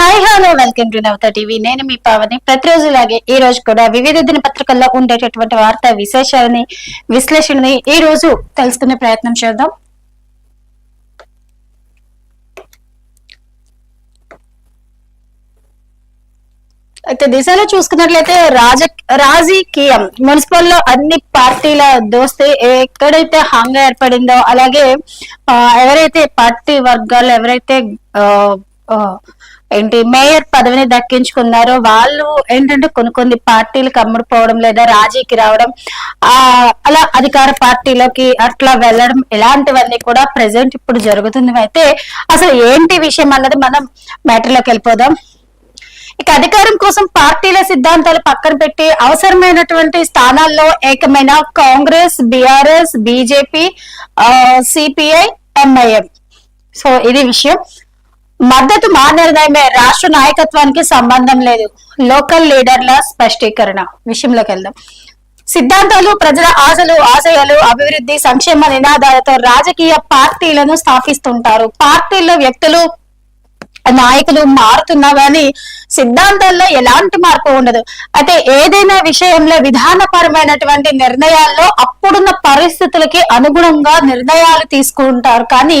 Hi hello welcome to Navata TV నేను మీ పావని. ప్రతిరోజు లాగే ఈ రోజు కూడా వివిధ దినపత్రికల్లో ఉండేటటువంటి వార్తా విశేషాలని విశ్లేషణని ఈ రోజు తెలుసుకునే ప్రయత్నం చేద్దాం. అయితే దిశలో చూసుకున్నట్లయితే రాజ రాజకీయం. మున్సిపల్లో అన్ని పార్టీల దోస్తే ఎక్కడైతే హంగ ఏర్పడిందో అలాగే ఎవరైతే పార్టీ వర్గాలు ఎవరైతే ఏంటి మేయర్ పదవిని దక్కించుకున్నారు. వాళ్ళు ఏంటంటే కొన్ని కొన్ని పార్టీలకు అమ్ముడుపోవడం లేదా రాజీకి రావడం ఆ అలా అధికార పార్టీలోకి అట్లా వెళ్ళడం ఇలాంటివన్నీ కూడా ప్రెసెంట్ ఇప్పుడు జరుగుతుంది అయితే అసలు ఏంటి విషయం అన్నది మనం మ్యాటర్లోకి వెళ్ళిపోదాం. ఇక అధికారం కోసం పార్టీల సిద్ధాంతాలు పక్కన పెట్టి అవసరమైనటువంటి స్థానాల్లో ఏకమైన Congress BRS BJP CPI MIM. So ఇది విషయం. మద్దతు మా నిర్ణయమే రాష్ట్ర నాయకత్వానికి సంబంధం లేదు. లోకల్ లీడర్ల స్పష్టీకరణ. విషయంలోకి వెళ్దాం. సిద్ధాంతాలు ప్రజల ఆశలు ఆశయాలు అభివృద్ధి సంక్షేమ నినాదాలతో రాజకీయ పార్టీలను స్థాపిస్తుంటారు. పార్టీల్లో వ్యక్తులు నాయకులు మారుతున్నా కానీ సిద్ధాంతాల్లో ఎలాంటి మార్పు ఉండదు. అయితే ఏదైనా విషయంలో విధానపరమైనటువంటి నిర్ణయాల్లో అప్పుడున్న పరిస్థితులకి అనుగుణంగా నిర్ణయాలు తీసుకుంటారు. కానీ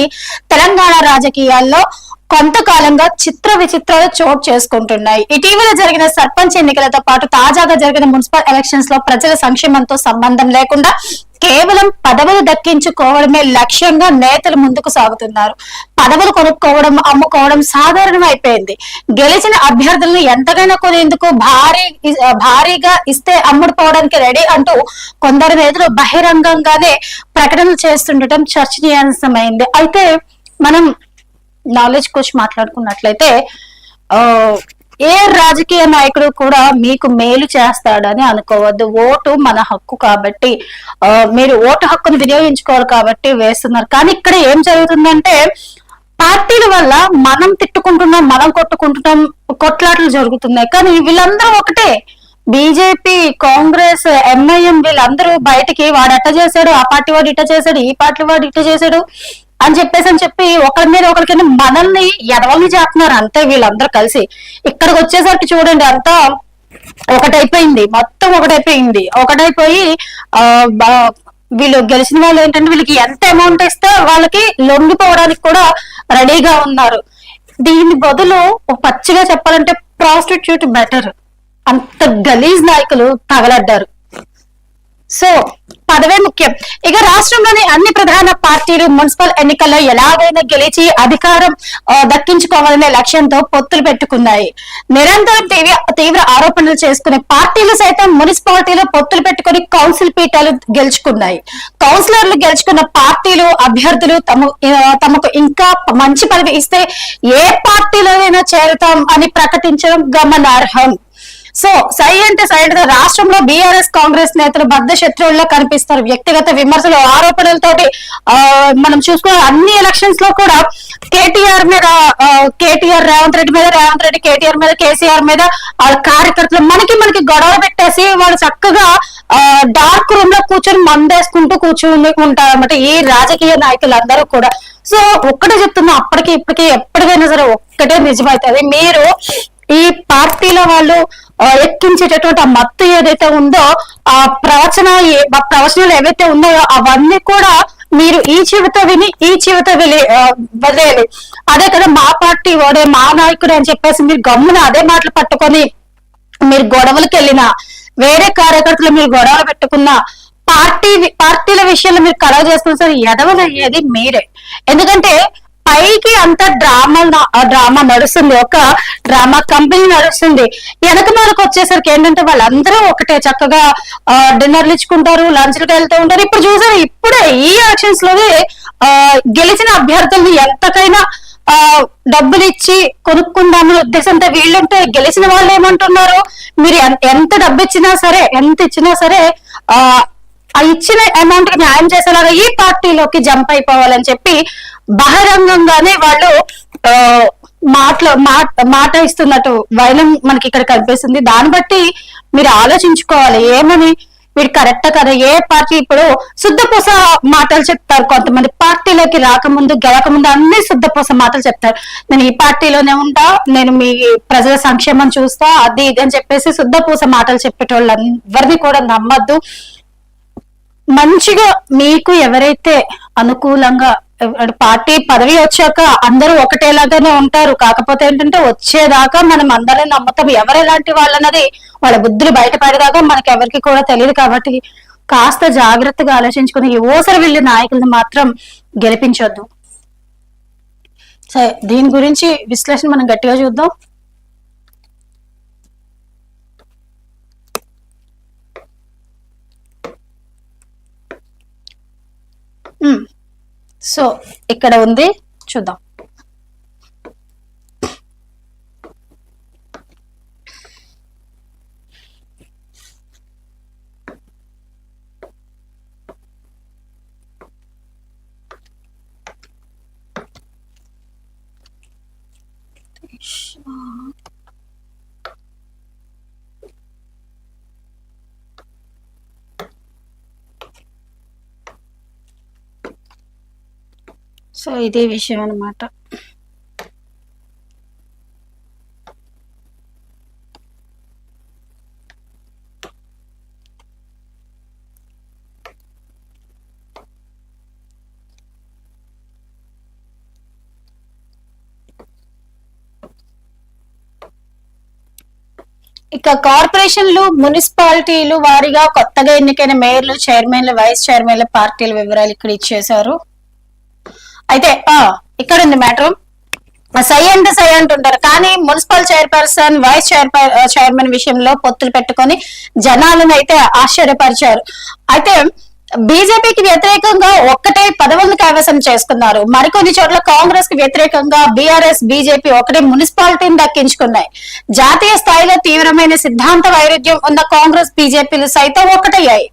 తెలంగాణ రాజకీయాల్లో కొంతకాలంగా చిత్ర విచిత్రాలు చోటు చేసుకుంటున్నాయి. ఇటీవల జరిగిన సర్పంచ్ ఎన్నికలతో పాటు తాజాగా జరిగిన మున్సిపల్ ఎలక్షన్స్లో ప్రజల సంక్షేమంతో సంబంధం లేకుండా కేవలం పదవులు దక్కించుకోవడమే లక్ష్యంగా నేతలు ముందుకు సాగుతున్నారు. పదవులు కొనుక్కోవడం అమ్ముకోవడం సాధారణం అయిపోయింది గెలిచిన అభ్యర్థులను ఎంతగానో కొనేందుకు భారీ భారీగా ఇస్తే అమ్ముడుపోవడానికి రెడీ అంటూ కొందరు నేతలు బహిరంగంగానే ప్రకటనలు చేస్తుండటం చర్చనీయాంశమైంది. అయితే మనం నాలెడ్జ్ కోచ్ మాట్లాడుకున్నట్లయితే ఏ రాజకీయ నాయకుడు కూడా మీకు మేలు చేస్తాడని అనుకోవద్దు. ఓటు మన హక్కు కాబట్టి మీరు ఓటు హక్కును వినియోగించుకోవాలి కాబట్టి వేస్తున్నారు. కానీ ఇక్కడ ఏం జరుగుతుందంటే పార్టీల వల్ల మనం తిట్టుకుంటున్నాం మనం కొట్టుకుంటున్నాం కొట్లాటలు జరుగుతున్నాయి. కానీ వీళ్ళందరూ ఒకటే. బీజేపీ కాంగ్రెస్ ఎంఐఎం వీళ్ళందరూ బయటికి వాడు అట్ట చేశాడు? ఆ పార్టీ వాడు ఇట్ట చేశాడు ఈ పార్టీ వాడు ఇట్ట చేశాడు. అని చెప్పేసి అని చెప్పి ఒకరి మీద ఒకరికి మనల్ని ఎడవల్ని చేస్తున్నారు అంతే వీళ్ళందరూ కలిసి. ఇక్కడికి వచ్చేసరికి చూడండి అంతా ఒకటైపోయింది. మొత్తం ఒకటైపోయింది. ఒకటైపోయి ఆ వీళ్ళు గెలిచిన వాళ్ళు ఏంటంటే వీళ్ళకి ఎంత అమౌంట్ ఇస్తే వాళ్ళకి లొంగిపోవడానికి కూడా రెడీగా ఉన్నారు. దీని బదులు పచ్చిగా చెప్పాలంటే ప్రాస్టిట్యూట్ బెటర్ అంత గలీజ్ నాయకులు తగలడ్డారు. సో పదవే ముఖ్యం. ఇక రాష్ట్రంలోని అన్ని ప్రధాన పార్టీలు మున్సిపల్ ఎన్నికల్లో ఎలాగైనా గెలిచి అధికారం దక్కించుకోవాలనే లక్ష్యంతో పొత్తులు పెట్టుకున్నాయి. నిరంతరం తీవ్ర తీవ్ర ఆరోపణలు చేసుకునే పార్టీలు సైతం మున్సిపాలిటీలో పొత్తులు పెట్టుకుని కౌన్సిల్ పీఠాలు గెలుచుకున్నాయి. కౌన్సిలర్లు గెలుచుకున్న పార్టీలు అభ్యర్థులు తమ తమకు ఇంకా మంచి పదవి ఇస్తే ఏ పార్టీలోనైనా చేరుతాం అని ప్రకటించడం గమనార్హం. సో సై అంటే సైడ్గా రాష్ట్రంలో బీఆర్ఎస్ కాంగ్రెస్ నేతలు బద్ద శత్రువుల్లో కనిపిస్తారు. వ్యక్తిగత విమర్శలు ఆరోపణలతోటి మనం చూసుకున్న అన్ని ఎలక్షన్స్లో కూడా కేటీఆర్ మీద కేటీఆర్ రేవంత్ రెడ్డి మీద రేవంత్ రెడ్డి కేటీఆర్ మీద కేసీఆర్ మీద వాళ్ళ కార్యకర్తలు మనకి మనకి గొడవ పెట్టేసి వాళ్ళు చక్కగా డార్క్ రూమ్లో కూర్చొని మందేసుకుంటూ కూర్చుని ఉంటారు అనమాట ఈ రాజకీయ నాయకులందరూ కూడా. సో ఒక్కటే చెప్తున్నా అప్పటికి ఇప్పటికి ఎప్పటికైనా సరే ఒక్కటే నిజమవుతుంది మీరు ఈ పార్టీల వాళ్ళు ఎక్కించేటటువంటి ఆ మత్తు ఏదైతే ఉందో ఆ ప్రవచన ప్రవచనాలు ఏవైతే ఉన్నాయో అవన్నీ కూడా మీరు ఈ చెవితో విని ఈ చెవితో విని వదిలేయాలి. అదే కదా మా పార్టీ వాడే మా నాయకుడు అని చెప్పేసి మీరు గమ్మున అదే మాటలు పట్టుకొని మీరు గొడవలకు వెళ్ళినా వేరే కార్యకర్తలు మీరు గొడవలు పెట్టుకున్నా పార్టీ పార్టీల విషయంలో మీరు కలవ చేస్తున్న సరే ఎదవలయ్యేది మీరే. ఎందుకంటే పైకి అంత డ్రామా డ్రామా నడుస్తుంది ఒక డ్రామా కంపెనీ నడుస్తుంది. వెనక మనకు వచ్చేసరికి ఏంటంటే వాళ్ళందరూ ఒకటే చక్కగా డిన్నర్లు ఇచ్చుకుంటారు లంచ్లకు వెళ్తూ ఉంటారు. ఇప్పుడు చూసారు ఇప్పుడే ఈ ఎలక్షన్స్లోనే ఆ, గెలిచిన అభ్యర్థుల్ని ఎంతకైనా ఆ డబ్బులు ఇచ్చి కొనుక్కుందామని ఉద్దేశంతో వీళ్ళంటే గెలిచిన వాళ్ళు ఏమంటున్నారు మీరు ఎంత డబ్బు ఇచ్చినా సరే ఎంత ఇచ్చినా సరే ఆ ఆ ఇచ్చిన అమౌంట్ న్యాయం చేసేలాగా ఈ పార్టీలోకి జంప్ అయిపోవాలని చెప్పి బహిరంగంగానే వాళ్ళు ఆ మాటలు మాట ఇస్తున్నట్టు వైలం మనకి ఇక్కడ కనిపిస్తుంది. దాన్ని బట్టి మీరు ఆలోచించుకోవాలి. ఏమని? వీడు కరెక్ట్ కదా? ఏ పార్టీ ఇప్పుడు శుద్ధపూస మాటలు చెప్తారు కొంతమంది. పార్టీలోకి రాకముందు గెలకముందు అన్ని శుద్ధపూస మాటలు చెప్తారు. నేను ఈ పార్టీలోనే ఉంటా నేను మీ ప్రజల సంక్షేమం చూస్తా అది ఇది అని చెప్పేసి శుద్ధపూస మాటలు చెప్పేటోళ్ళు ఎవరిని కూడా నమ్మద్దు. మంచిగా మీకు ఎవరైతే అనుకూలంగా పార్టీ పదవి వచ్చాక అందరూ ఒకటేలాగానే ఉంటారు. కాకపోతే ఏంటంటే వచ్చేదాకా మనం అందరం నమ్ముతాం. ఎవరు ఎలాంటి వాళ్ళన్నది వాళ్ళ బుద్ధులు బయటపడేదాకా మనకి ఎవరికి కూడా తెలియదు కాబట్టి కాస్త జాగ్రత్తగా ఆలోచించుకుని ఈ ఓసరి వెళ్ళి నాయకులను మాత్రం గెలిపించొద్దు. సరే దీని గురించి విశ్లేషణ మనం గట్టిగా చూద్దాం. Mm. సో ఇక్కడ ఉంది. చూద్దాం. సో ఇదే విషయం అన్నమాట. ఇక కార్పొరేషన్లు మున్సిపాలిటీలు వారిగా కొత్తగా ఎన్నికైన మేయర్లు చైర్మన్లు వైస్ చైర్మన్ల పార్టీల వివరాలు ఇక్కడ ఇచ్చేశారు. అయితే ఇక్కడ ఉంది మ్యాటర్ సై అంటే సై అంటుంటారు కానీ municipal chairperson vice chair chairman విషయంలో పొత్తులు పెట్టుకొని జనాలను అయితే ఆశ్చర్యపరిచారు. అయితే బీజేపీకి వ్యతిరేకంగా ఒక్కటే పదవులను కైవసం చేసుకున్నారు. మరికొన్ని చోట్ల కాంగ్రెస్కి వ్యతిరేకంగా బీఆర్ఎస్ బీజేపీ ఒకటే మున్సిపాలిటీని దక్కించుకున్నాయి. జాతీయ స్థాయిలో తీవ్రమైన సిద్ధాంత వైరుధ్యం ఉన్న కాంగ్రెస్ బీజేపీలు సైతం ఒకటయ్యాయి.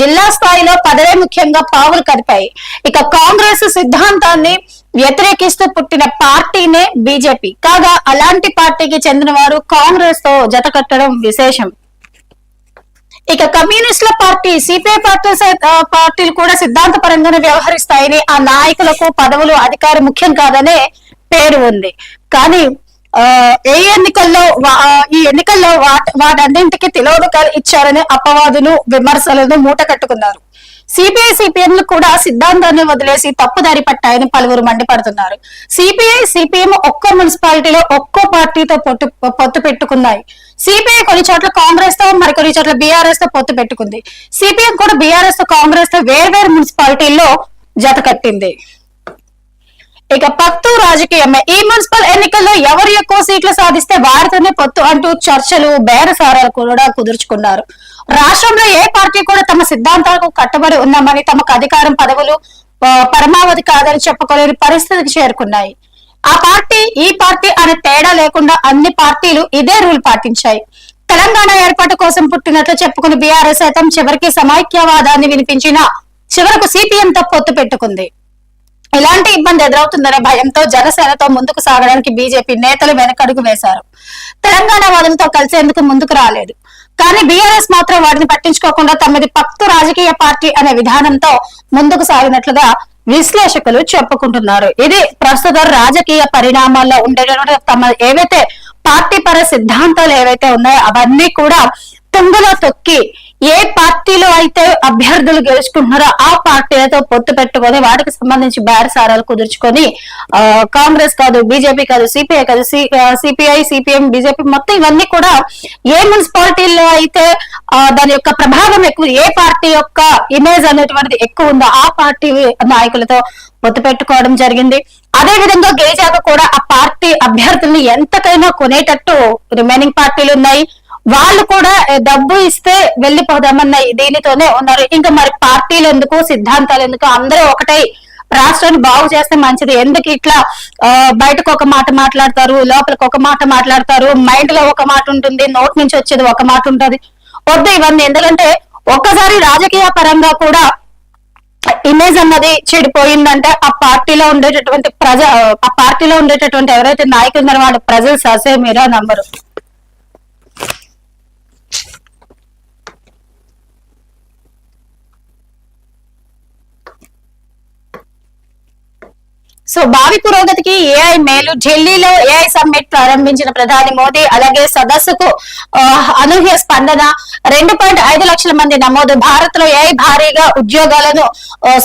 జిల్లా స్థాయిలో పదవే ముఖ్యంగా పావులు కదిపాయి. ఇక కాంగ్రెస్ సిద్ధాంతాన్ని వ్యతిరేకిస్తూ పుట్టిన పార్టీనే బీజేపీ. కాగా అలాంటి పార్టీకి చెందిన వారు కాంగ్రెస్తో జతకట్టడం విశేషం. ఇక కమ్యూనిస్టుల పార్టీ సిపిఐ పార్టీ పార్టీలు కూడా సిద్ధాంతపరంగానే వ్యవహరిస్తాయని ఆ నాయకులకు పదవులు అధికారం ముఖ్యం కాదనే పేరు ఉంది. కానీ ఆ, ఏ ఎన్నికల్లో ఈ ఎన్నికల్లో వాట్- వాటన్నింటికి తిలోదకాలు ఇచ్చారనే అపవాదులు విమర్శలను మూట కట్టుకున్నారు సిపిఐ సిపిఎంలు కూడా సిద్ధాంతాన్ని వదిలేసి తప్పుదారి పట్టాయని పలువురు మండిపడుతున్నారు. సిపిఐ సిపిఎం ఒక్కో మున్సిపాలిటీలో ఒక్కో పార్టీతో పొట్టు పొత్తు పెట్టుకున్నాయి. సిపిఐ కొన్ని చోట్ల కాంగ్రెస్తో మరి కొన్ని చోట్ల బీఆర్ఎస్తో పొత్తు పెట్టుకుంది. సిపిఎం కూడా బీఆర్ఎస్తో కాంగ్రెస్తో వేర్వేరు మున్సిపాలిటీల్లో జత కట్టింది. ఇక పత్తు రాజకీయమే. ఈ మున్సిపల్ ఎన్నికల్లో ఎవరు ఎక్కువ సీట్లు సాధిస్తే వారితోనే పొత్తు అంటూ చర్చలు బేరసారాలు కూడా కుదుర్చుకున్నారు. రాష్ట్రంలో ఏ పార్టీ కూడా తమ సిద్ధాంతాలకు కట్టుబడి ఉన్నామని తమకు అధికారం పదవులు పరమావధి కాదని చెప్పుకోలేని పరిస్థితికి చేరుకున్నాయి. ఆ పార్టీ ఈ పార్టీ అనే తేడా లేకుండా అన్ని పార్టీలు ఇదే రూల్ పాటించాయి. తెలంగాణ ఏర్పాటు కోసం పుట్టినట్లు చెప్పుకుని బీఆర్ఎస్ సైతం చివరికి సమైక్యవాదాన్ని వినిపించిన చివరకు సిపిఎం తో పొత్తు పెట్టుకుంది. ఎలాంటి ఇబ్బంది ఎదురవుతుందనే భయంతో జనసేనతో ముందుకు సాగడానికి బీజేపీ నేతలు వెనకడుగు వేశారు. తెలంగాణ వాదులతో కలిసేందుకు ముందుకు రాలేదు. కానీ బీఆర్ఎస్ మాత్రం వాటిని పట్టించుకోకుండా తమది పక్తు రాజకీయ పార్టీ అనే విధానంతో ముందుకు సాగినట్లుగా విశ్లేషకులు చెప్పుకుంటున్నారు. ఇది ప్రస్తుత రాజకీయ పరిణామాల్లో ఉండేటటువంటి తమ ఏవైతే పార్టీ పర సిద్ధాంతాలు ఏవైతే ఉన్నాయో అవన్నీ కూడా తుంగలో తొక్కి ఏ పార్టీలో అయితే అభ్యర్థులు గెలుచుకుంటున్నారో ఆ పార్టీలతో పొత్తు పెట్టుకొని వాటికి సంబంధించి బేరసారాలు కుదుర్చుకొని ఆ, కాంగ్రెస్ కాదు బీజేపీ కాదు సిపిఐ కాదు సిపిఐ సిపిఎం బీజేపీ మొత్తం ఇవన్నీ కూడా ఏ మున్సిపాలిటీలో అయితే ఆ, దాని యొక్క ప్రభావం ఎక్కువ ఏ పార్టీ యొక్క ఇమేజ్ అనేటువంటిది ఎక్కువ ఉందో ఆ పార్టీ నాయకులతో పొత్తు పెట్టుకోవడం జరిగింది. అదే విధంగా గెలిచాక కూడా ఆ పార్టీ అభ్యర్థుల్ని ఎంతకైనా కొనేటట్టు రిమైనింగ్ పార్టీలు ఉన్నాయి. వాళ్ళు కూడా డబ్బు ఇస్తే వెళ్ళిపోదామన్న దీనితోనే ఉన్నారు. ఇంకా మరి పార్టీలు ఎందుకు సిద్ధాంతాలు ఎందుకు అందరూ ఒకటై రాష్ట్రాన్ని బాగు చేస్తే మంచిది. ఎందుకు ఇట్లా బయటకు ఒక మాట మాట్లాడతారు లోపలికి ఒక మాట మాట్లాడతారు మైండ్లో ఒక మాట ఉంటుంది నోట్ నుంచి వచ్చేది ఒక మాట ఉంటుంది. వద్దు ఇవన్నీ. ఎందుకంటే ఒక్కసారి రాజకీయ పరంగా కూడా ఇమేజ్ అన్నది చెడిపోయిందంటే. ఆ పార్టీలో ఉండేటటువంటి ప్రజ ఆ పార్టీలో ఉండేటటువంటి ఎవరైతే నాయకులు ఉన్నారో వాళ్ళ ప్రజలు ససే మీరా నమ్మరు. సో భావి పురోగతికి ఏఐ మేలు ఢిల్లీలో ఏఐ సమ్మిట్ ప్రారంభించిన ప్రధాని మోదీ అలాగే సదస్సుకు అనూహ్య స్పందన రెండు పాయింట్ ఐదు లక్షల మంది నమోదు భారత్లో ఏఐ భారీగా ఉద్యోగాలను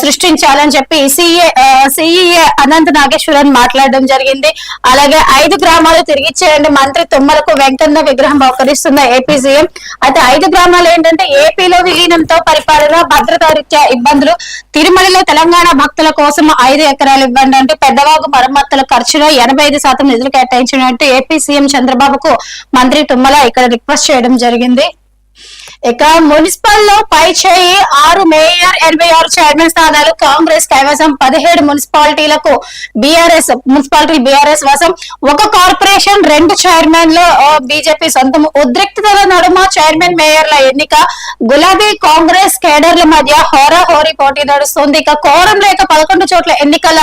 సృష్టించాలని చెప్పి సిఏ సిఈఏ అనంత్ నాగేశ్వరన్ మాట్లాడడం జరిగింది. అలాగే ఐదు గ్రామాలు తిరిగిచ్చేయండి మంత్రి తుమ్మలకు వెంకన్న విగ్రహం బహుకరిస్తున్న ఏపీ సీఎం. అయితే ఐదు గ్రామాలు ఏంటంటే ఏపీలో విలీనంతో పరిపాలన భద్రతా రీత్యా ఇబ్బందులు తిరుమలలో తెలంగాణ భక్తుల కోసం ఐదు ఎకరాలు ఇవ్వండి అంటూ పెద్దవాగు మరమ్మతుల ఖర్చులో ఎనభై ఐదు శాతం నిధులు కేటాయించినట్టు ఏపీ సీఎం చంద్రబాబుకు మంత్రి తుమ్మల ఇక్కడ రిక్వెస్ట్ చేయడం జరిగింది. ఇక మున్సిపల్లో పై చేయి ఆరు మేయర్ ఎనభై ఆరు చైర్మన్ స్థానాలు కాంగ్రెస్ కైవసం పదిహేడు మున్సిపాలిటీలకు బీఆర్ఎస్ మున్సిపాలిటీ బీఆర్ఎస్ వశం. ఒక కార్పొరేషన్ రెండు చైర్మన్లో బీజేపీ సొంతం. ఉద్రిక్తతల నడుమ చైర్మన్ మేయర్ల ఎన్నిక. గులాబీ కాంగ్రెస్ కేడర్ల మధ్య హోరాహోరీ పోటీ నడుస్తుంది. ఇక కోరం లేక పదకొండు చోట్ల ఎన్నికల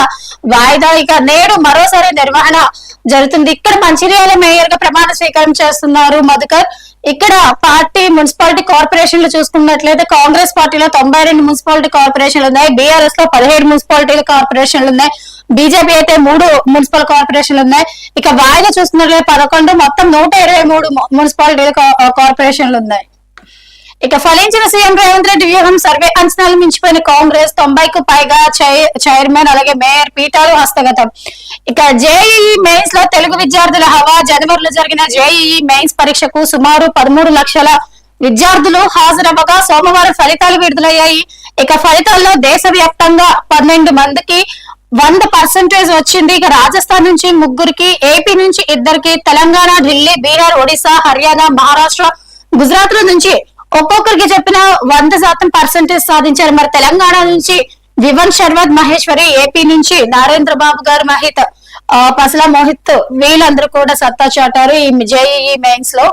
వాయిదా. ఇక నేడు మరోసారి నిర్వహణ జరుగుతుంది. ఇక్కడ మంచిర్యాల మేయర్గా ప్రమాణ స్వీకారం చేస్తున్నారు మధుకర్. ఇక్కడ పార్టీ మున్సిపాలిటీ కార్పొరేషన్లు చూసుకున్నట్లయితే కాంగ్రెస్ పార్టీలో తొంభై రెండు మున్సిపాలిటీ కార్పొరేషన్లు ఉన్నాయి బీఆర్ఎస్లో పదిహేడు మున్సిపాలిటీల కార్పొరేషన్లు ఉన్నాయి బీజేపీ అయితే మూడు మున్సిపల్ కార్పొరేషన్లు ఉన్నాయి. ఇక వాయిదా చూసుకున్నట్లయితే పదకొండు మొత్తం నూట ఇరవై మూడు మున్సిపాలిటీల కార్పొరేషన్లు ఉన్నాయి. ఇక ఫలించిన సీఎం రేవంత్ రెడ్డి వ్యూహం సర్వే అంచనాలు మించిపోయిన కాంగ్రెస్ తొంభైకు పైగా చైర్మన్ అలాగే మేయర్ పీఠాలు హస్తగతం. ఇక జేఈఈ మెయిన్స్లో తెలుగు విద్యార్థుల హవా జనవరిలో జరిగిన జేఈఈ మెయిన్స్ పరీక్షకు సుమారు పదమూడు లక్షల విద్యార్థులు హాజరవ్వగా సోమవారం ఫలితాలు విడుదలయ్యాయి. ఇక ఫలితాల్లో దేశవ్యాప్తంగా పన్నెండు మందికి వంద పర్సెంటేజ్ వచ్చింది. ఇక రాజస్థాన్ నుంచి ముగ్గురికి ఏపీ నుంచి ఇద్దరికి తెలంగాణ ఢిల్లీ బీహార్ ఒడిశా హర్యానా మహారాష్ట్ర గుజరాత్ నుంచి ఒక్కొక్కరికి చెప్పిన వంద శాతం పర్సెంటేజ్ సాధించారు. మరి తెలంగాణ నుంచి వివన్ శర్వద్ మహేశ్వరి ఏపీ నుంచి నరేంద్ర బాబు గారు మహిత్ పసల మోహిత్ వీళ్ళందరూ కూడా సత్తా చాటారు ఈ జేఈఈ మెయిన్స్లో.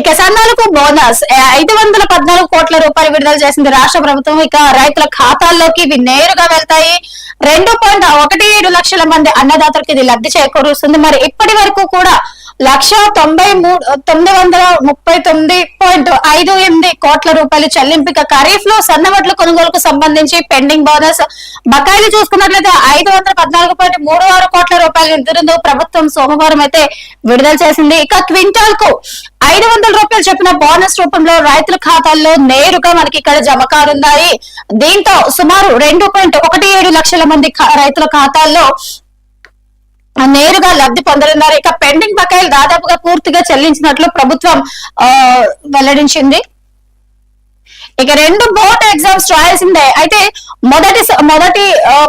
ఇక సన్నాలకు బోనస్. ఐదు వందల పద్నాలుగు కోట్ల రూపాయలు విడుదల చేసింది రాష్ట్ర ప్రభుత్వం. ఇక రైతుల ఖాతాల్లోకి ఇవి నేరుగా వెళ్తాయి. రెండు పాయింట్ ఒకటి ఏడు లక్షల మంది అన్నదాతలకు ఇది లబ్ధి చేకూరుస్తుంది. మరి ఇప్పటి వరకు కూడా లక్ష తొంభై మూడు తొమ్మిది వందల ముప్పై తొమ్మిది పాయింట్ ఐదు ఎనిమిది కోట్ల రూపాయలు చెల్లింపు ఖరీఫ్లో సన్నవడ్ల కొనుగోలుకు సంబంధించి పెండింగ్ బోనస్. బకాయిలు చూసుకున్నట్లయితే ఐదు వందల పద్నాలుగు పాయింట్ మూడు ఆరు కోట్ల రూపాయలు నిధులను ప్రభుత్వం సోమవారం అయితే విడుదల చేసింది. ఇక క్వింటాల్కు ఐదు వందల రూపాయలు చెప్పిన బోనస్ రూపంలో రైతుల ఖాతాల్లో నేరుగా మనకి ఇక్కడ జమ కానున్నాయి. దీంతో సుమారు రెండు పాయింట్ ఒకటి ఏడు లక్షల మంది రైతుల ఖాతాల్లో నేరుగా లబ్ధి పొందనున్నారు. ఇక పెండింగ్ బకాయిలు దాదాపుగా పూర్తిగా చెల్లించినట్లు ప్రభుత్వం ఆ, వెల్లడించింది. ఇక రెండు బోర్డ్ ఎగ్జామ్స్ రాయాల్సిందే అయితే మొదటి మొదటి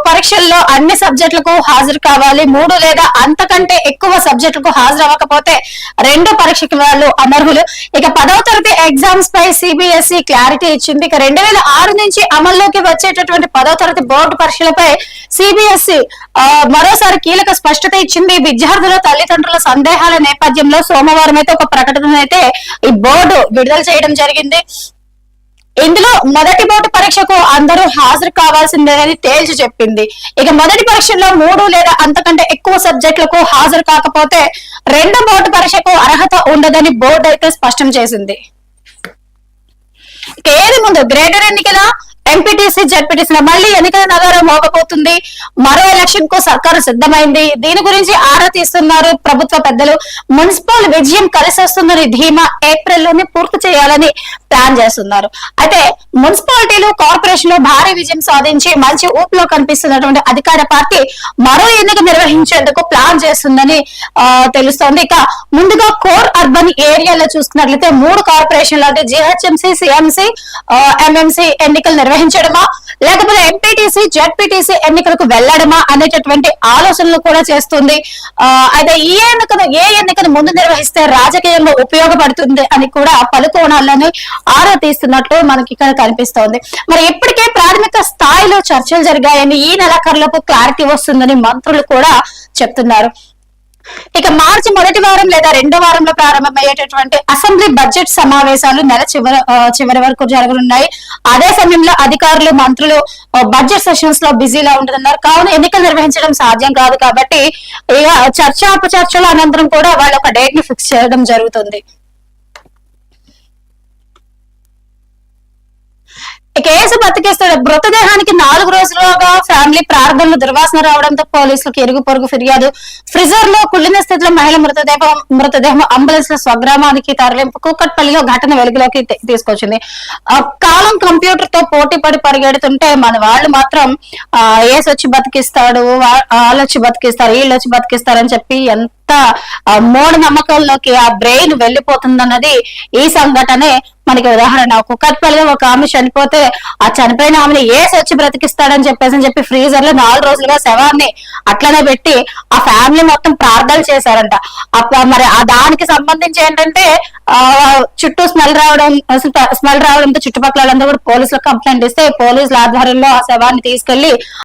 పరీక్షల్లో అన్ని సబ్జెక్టులకు హాజరు కావాలి. మూడు లేదా అంతకంటే ఎక్కువ సబ్జెక్టులకు హాజరు అవ్వకపోతే రెండు పరీక్షకి వాళ్ళు అనర్హులు ఇక పదవ తరగతి ఎగ్జామ్స్ పై సిబిఎస్ఈ క్లారిటీ ఇచ్చింది. ఇక రెండు వేల ఆరు నుంచి అమల్లోకి వచ్చేటటువంటి పదవ తరగతి బోర్డు పరీక్షలపై సిబిఎస్ఈ మరోసారి కీలక స్పష్టత ఇచ్చింది. విద్యార్థుల తల్లిదండ్రుల సందేహాల నేపథ్యంలో సోమవారం అయితే ఒక ప్రకటన అయితే ఈ బోర్డు విడుదల చేయడం జరిగింది. ఇందులో మొదటి బోర్డు పరీక్షకు అందరూ హాజరు కావాల్సిందేనని తేల్చి చెప్పింది. ఇక మొదటి పరీక్షలో మూడు లేదా అంతకంటే ఎక్కువ సబ్జెక్టులకు హాజరు కాకపోతే రెండో బోర్డు పరీక్షకు అర్హత ఉండదని బోర్డు అయితే స్పష్టం చేసింది. ఏది ముందు? గ్రేటర్ ఎన్నికల? ఎంపీటీసీ జడ్పీటీసీ మళ్ళీ ఎన్నికల నగరం మోగపోతుంది మరో ఎలక్షన్కు సర్కారు సిద్ధమైంది. దీని గురించి ఆరా తీస్తున్నారు ప్రభుత్వ పెద్దలు. మున్సిపల్ విజయం కలిసి వస్తుందని ధీమా ఏప్రిల్లోనే పూర్తి చేయాలని ప్లాన్ చేస్తున్నారు. అయితే మున్సిపాలిటీలు కార్పొరేషన్లో భారీ విజయం సాధించి మంచి ఊపులో కనిపిస్తున్నటువంటి అధికార పార్టీ మరో ఎన్నిక నిర్వహించేందుకు ప్లాన్ చేస్తుందని తెలుస్తోంది. ఇక ముందుగా కోర్ అర్బన్ ఏరియాలో చూసుకున్నట్లయితే మూడు కార్పొరేషన్లు అంటే జిహెచ్ఎంసీ సిఎంసీ ఎంఎంసీ ఎన్నికలు నిర్వహించడమా లేకపోతే ఎంపీటీసీ జడ్పీటీసీ ఎన్నికలకు వెళ్ళడమా అనేటటువంటి ఆలోచనలు కూడా చేస్తుంది. అయితే ఈ ఎన్నికను ఏ ఎన్నికను ముందు నిర్వహిస్తే రాజకీయంలో ఉపయోగపడుతుంది అని కూడా పలు కోణాలను ఆరా తీస్తున్నట్లు మనకి ఇక్కడ కనిపిస్తోంది. మరి ఇప్పటికే ప్రాథమిక స్థాయిలో చర్చలు జరిగాయని ఈ నెలాఖరులోపు క్లారిటీ వస్తుందని మంత్రులు కూడా చెప్తున్నారు. ఇక మార్చి మొదటి వారం లేదా రెండో వారంలో ప్రారంభమయ్యేటటువంటి అసెంబ్లీ బడ్జెట్ సమావేశాలు నెల చివరి చివరి వరకు జరగనున్నాయి. అదే సమయంలో అధికారులు మంత్రులు బడ్జెట్ సెషన్స్లో బిజీలా ఉంటున్నారు కావున ఎన్నికలు నిర్వహించడం సాధ్యం కాదు కాబట్టి ఇక చర్చాపచర్చల అనంతరం కూడా వాళ్ళు ఒక డేట్ని ఫిక్స్ చేయడం జరుగుతుంది. కేసు బతికేస్తాడు. మృతదేహానికి నాలుగు రోజులుగా ఫ్యామిలీ ప్రార్థనలు దుర్వాసన రావడంతో పోలీసులకు ఎరుగు పొరుగు ఫిర్యాదు. ఫ్రిజర్లో కుళ్ళిన స్థితిలో మహిళ మృతదేహం మృతదేహం అంబులెన్స్లో స్వగ్రామానికి తరలింపు కూకట్పల్లిలో ఘటన వెలుగులోకి తీసుకొచ్చింది. ఆ, కాలం కంప్యూటర్తో పోటీ పడి పరిగెడుతుంటే మన వాళ్ళు మాత్రం ఆ, ఏసు వచ్చి బతికిస్తాడు వాళ్ళొచ్చి వాళ్ళు వచ్చి బతికిస్తారు వీళ్ళు వచ్చి బతికిస్తారు అని చెప్పి ఎంత కొత్త మూఢ నమ్మకంలోకి ఆ బ్రెయిన్ వెళ్ళిపోతుందన్నది ఈ సంఘటనే మనకి ఉదాహరణ. కుక్కట్పల్లిలో ఒక ఆమె చనిపోతే ఆ చనిపోయిన ఆమెను ఏ వచ్చి బ్రతికిస్తాడని చెప్పేసి అని చెప్పి ఫ్రీజర్లో నాలుగు రోజులుగా శవాన్ని అట్లనే పెట్టి ఆ ఫ్యామిలీ మొత్తం ప్రార్థనలు చేశారంట. అప్ప- మరి ఆ దానికి సంబంధించి ఏంటంటే ఆ చుట్టూ స్మెల్ రావడం స్మెల్ రావడంతో చుట్టుపక్కల కూడా పోలీసులకు కంప్లైంట్ ఇస్తే పోలీసుల ఆధ్వర్యంలో ఆ శవాన్ని తీసుకెళ్ళి